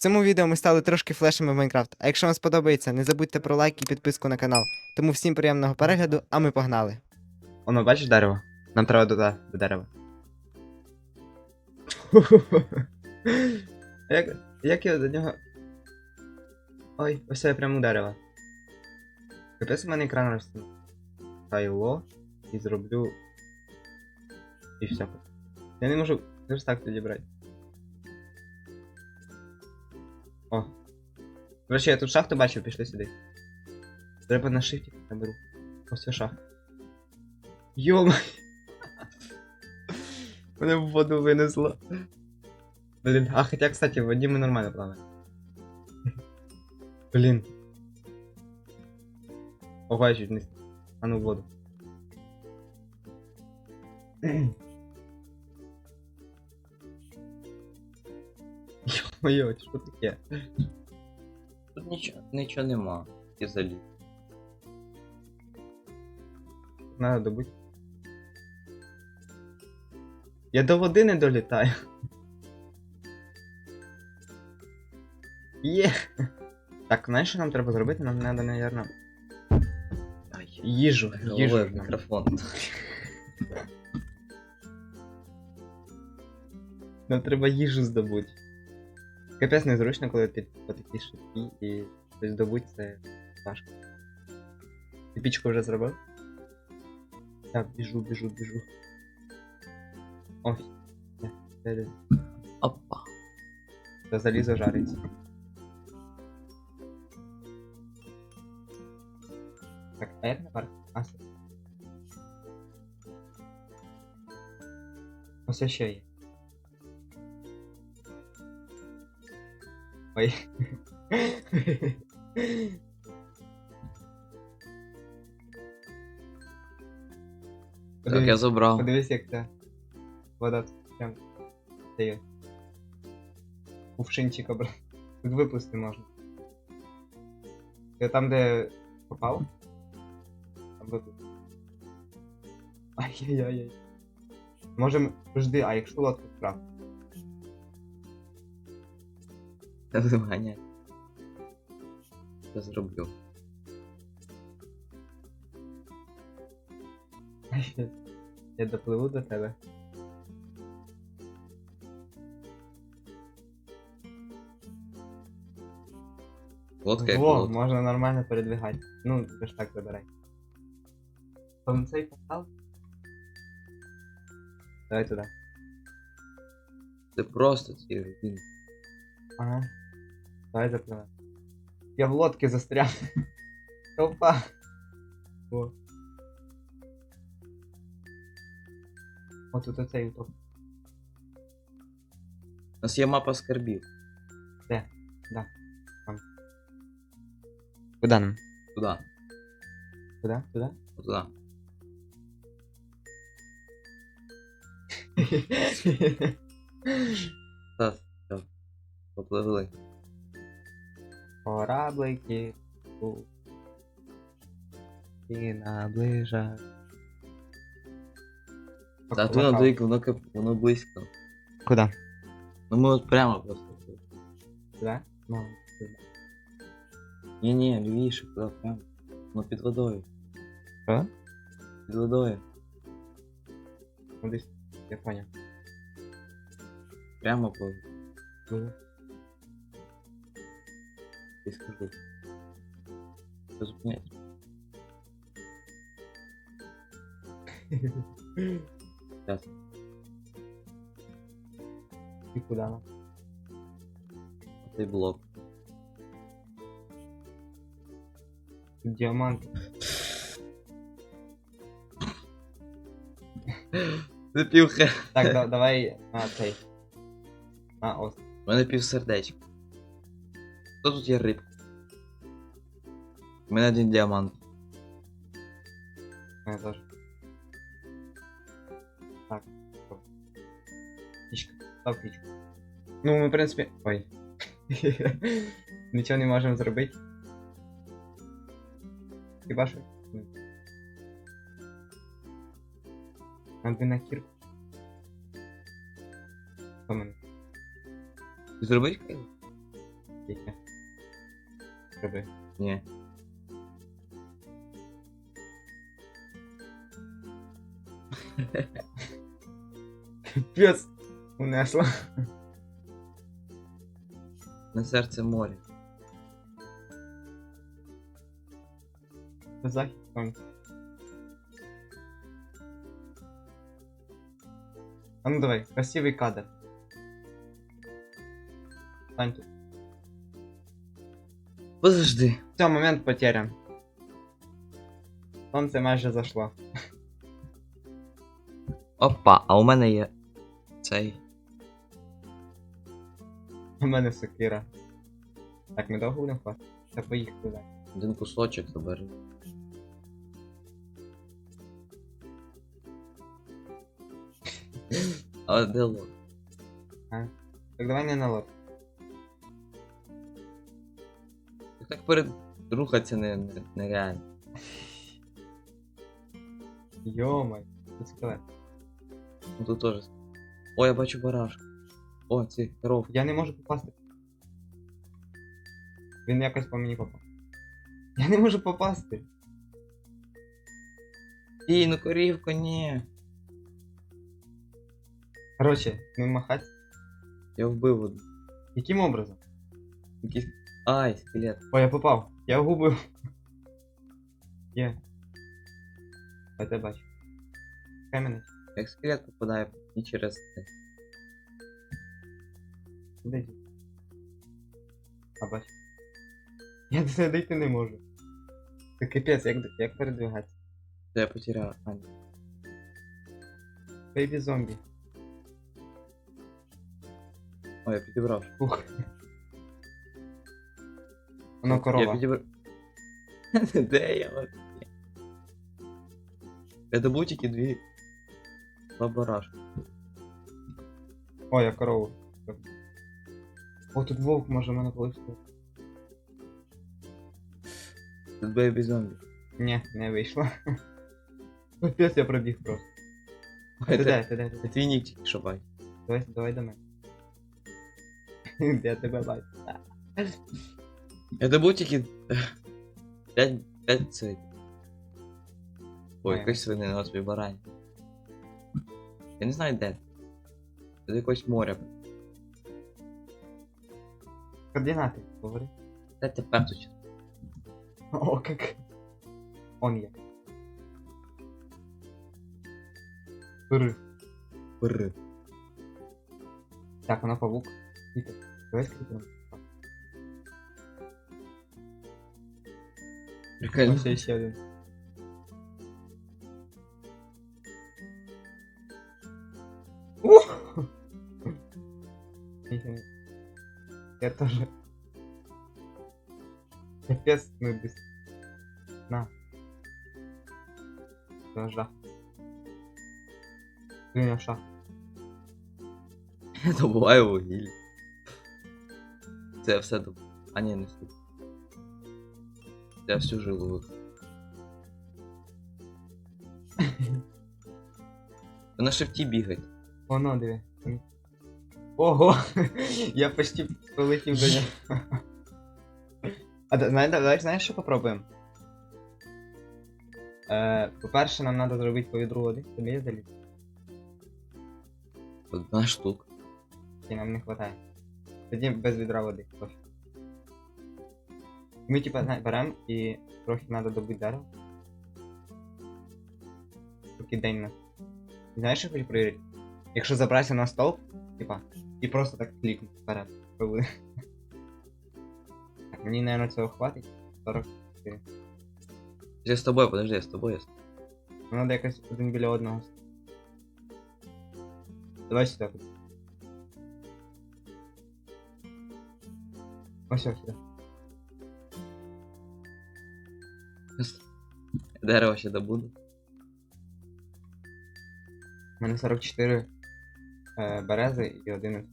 цьому відео ми стали трошки флешами в Майнкрафт. А якщо вам сподобається, не забудьте про лайк і підписку на канал. Тому всім приємного перегляду, а ми погнали. Воно, бачиш дерево? Нам треба туди, до дерева. як, як я до нього. Ой, ось я прямо у дерева. Капець у мене екран росте. Тайло. І зроблю. І все. Я не можу верстак тоді брати. Короче, я тут шахту бачив, пішли сюди. Треба на шифті наберу. Ось ця шахта. Йома. Мене в воду винесло. Блін, а хотя, кстати, в воді ми нормально плаваємо. Блін. Ого, чуть не... А ну в воду. Ё-моё, що таке? Нічого, нічого нема. І заліз. Надо добути. Я до води не долітаю. Є. Так, знаєш, що нам треба зробити? Нам треба, наверно, Ай, їжу. Їжу. в мікрофон. Нам треба їжу здобути. Капець незручно, коли ти по такій швидкій і щось здобути це важко. Ти пічку вже зробив? Так, біжу, біжу, біжу. Ось. Де, де, де? Опа. Та залізо жариться. Так, а як наверх? А, все. Ось ще є. Ой. Так, я забрав. Подивись, як ця вода тут прям стає. Кувшинчик обрав. Тут випусти можна. Ти там, де попав? Там випусти. Ай-яй-яй. Можем. Жди, а якщо лодку вправ? Я виганяю. Я зроблю. Я допливу до тебе. Лодка як Во, лодка. можна нормально передвигати. Ну, ти ж так забирай. Там цей портал? Давай туди. Це просто ці він. Ага. Давай запливай. Я в лодке застряг. Толпа. О. О, тут оцей утоп. У нас є мапа скарбів. Куда нам? Туди. Куда? Куда? Туди. Так, все. Попливли Кораблики. у- І наближа. Та ти на дик, воно кап- воно близько. Куда? Ну ми от прямо просто. Куда? Ну, сюди. Ні, ні, лівіше, туди прямо. Ну під водою. Що? Під водою. Ну, десь. Я понял. Прямо по. Ну. Ти скажу. Що зупиняється? Зараз. І куди нам? Цей блок. Тут діамант. Це півхе. Так, да, давай на цей. На ось. У мене півсердечка. Хто тут є рибка? У мене один діамант. У мене теж. Так. Пічка. Став пічку. Ну, ми, в принципі. Ой. Нічого не можемо зробити. Хіба що? Ні. Нам би на кірку. Хто мене? Ти зробиш кайло? Тільки. Роби. Ні. Пец! Унесла. На серце море. Захід сонця. А ну давай, красивий кадр. Стань тут. Подожди. Все, момент потерян. Сонце майже зашло. Опа, а у мене є цей. У мене сокира. Так, ми довго будемо хватати? Та поїхали далі. Один кусочок забери. А де лот? Так давай не на лоб. Так так перед рухатися не, не, нереально. Йомай, це скелет. Ну тут теж. О, я бачу барашку. О, ці коровки. Я не можу попасти. Він якось по мені попав. Я не можу попасти. Ій, ну корівко, ні. Короче, ми махать. Я вбив одну. Яким образом? Якийсь. Ай, скелет. О, я попав. Я губив. Є. Я тебе бачу. Хай мене. Як скелет попадає і через це. Де дід? А бачу. Я до тебе дійти не можу. Це капець, як, як передвигатися? Це я потеряв. А, ні. Бейбі зомбі. О, я підібрав. Ух. Воно Я корова. підібрав. Де я вообще? Я добув тільки дві. Два барашки. О, я корову. О, тут вовк може мене полишити. Тут бейбі зомбі. Ні, не вийшло. Капець я пробіг просто. Ой, Ти це- де, ти де, ти Це де? твій нік тільки що бай. Давай, давай до мене. Я тебе бачу. Я добув тільки 5, 5 цей. Ой, Ой. якась свинина на тобі барань. Я не знаю де. Це з якогось моря. Координати, говори. Де тепер тут? О, как. Он є. Пири. Бр. Так, вона павук. Вітер. Давай скріпимо. Прикольно. Ось є ще один. Ух! Ніфіга. Я тоже. Капец, ну без... На. Это жах. Блин, я шах. Я добуваю вугілля. Це я все доб... А ні, не все. Це я всю жилу на шифті бігать. Воно, диви. Ого! Я почти полетів до нього. А да- знаєш, давай знаєш, що попробуємо? Е, по-перше, нам треба зробити по відру води. Тобі є заліз? Одна штука. І нам не вистачає. Тоді без відра води. пофіг. Ми типа знає, беремо і трохи треба добути дерева. Поки день на. Знаєш, що я хочу перевірити? Якщо забратися на стовп, типа, і просто так клікнути вперед. то буде. Так, мені, наверное, цього хватить. 40. Я з тобою, подожди, я з тобою. я з тобою. Ну, надо якось один біля одного. Давай сюди. хоч. Ось ось сюди. Дерево ще добуду. У мене 44 е, берези і 11.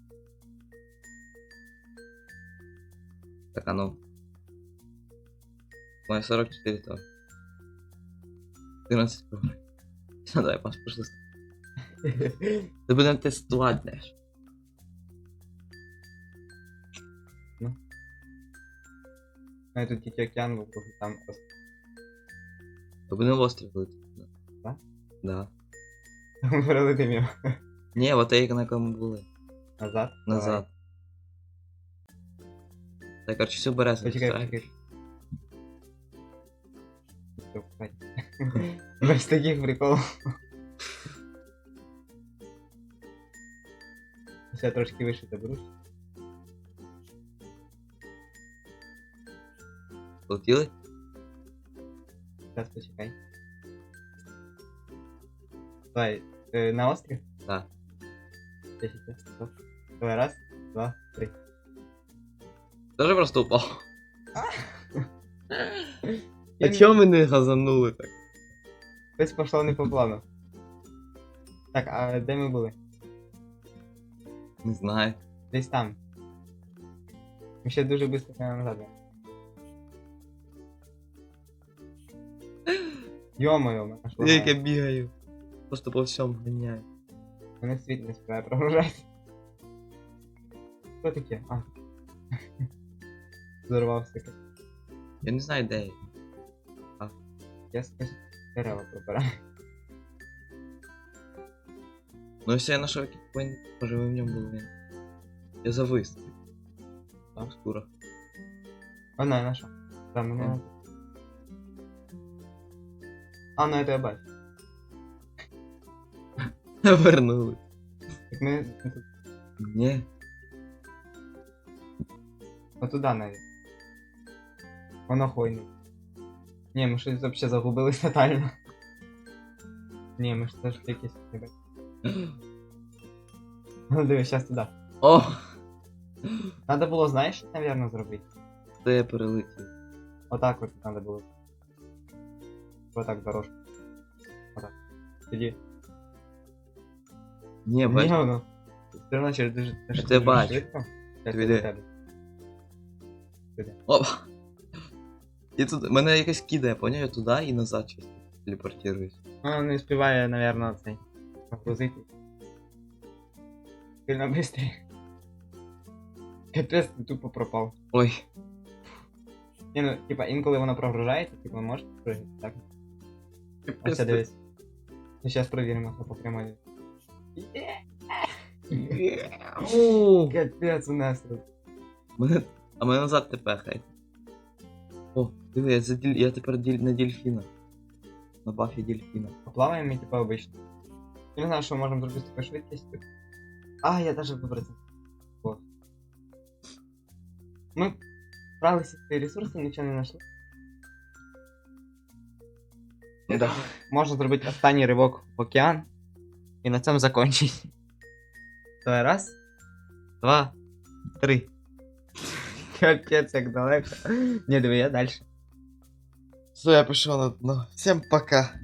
Так, а ну. У мене 44 то. 14 кровей. Ну давай, пас, пошли. Ти будемо тестувати, знаєш. Ну, тут тільки океан вокруг, і там просто. Тобі не в острів летить. Да? Да. Ми перелетимо його. Ні, от як на кому були. Назад? Назад. Так, короче, всю березу. Почекай, ставь. почекай. Все, хватит. Без таких приколов. Ще трошки вище заберусь. Летіли? Зараз почекай. Давай, е, на? Так. Ще, ще, ще. Стоп. Давай, раз, два, три. Даже просто упав. Я А чого ми не газанули так? Щось пошло не по плану. Так, а де ми були? Не знаю. Десь там. Ми ще дуже швидко прямо назад. Йо-моє, мене аж Я як я лагає. бігаю. Просто по всьому ганяю. Мене світ не співає прогружати. Що таке? А. Зорвався. Я не знаю, де я. Я скажу, дерева пропираю. Ну якщо я знайшов якийсь point, може ви в ньому були. Я завис. Там скоро. О, не, нашов. Там мене. Ага. А, ну это я бачу. Вернули. Так ми ми тут Ні. отуда навіть. Воно хойне. Ні, ми щось взагалі загубились тотально. Ні, ми ж теж якісь не бачимо. Ну дивись, зараз туди. О! Надо було, знаєш, що, наверное, зробити? Де я перелетів? Отак от надо було. Вот так дороже. Вот так. Иди. Не, бать. Не, ну. Ты начали даже... Ты бач. Двіди. І тут мене якось кидає, поняв? Я туди і назад щось телепортируюсь. Ну, не співає, наверное, цей. Нагрузити. Сильно быстрее. Капець, ти тупо пропав. Ой. Не, ну, типа, інколи вона прогружається, типа, можеш прыгати, так? А Капець все ти. дивись. Ну, зараз провіримо, хто по прямой. О, Капець у нас тут. Мене... А мене назад ти пехай. О, диви, я, за діль... я тепер діль... на дельфіна. На бафі дельфіна. Поплаваємо ми, типа, обично. Я не знаю, що можемо зробити з такою швидкістю. А, я даже вибрав це. Вот. Ми вправилися з цією ресурсом, нічого не знайшли. Да. Можна зробити останній ривок в океан і на цьому закінчити. Давай, раз, два, три. Капець, як далеко. Не, диви, я далі. Все, я пішов на дно. Всім пока.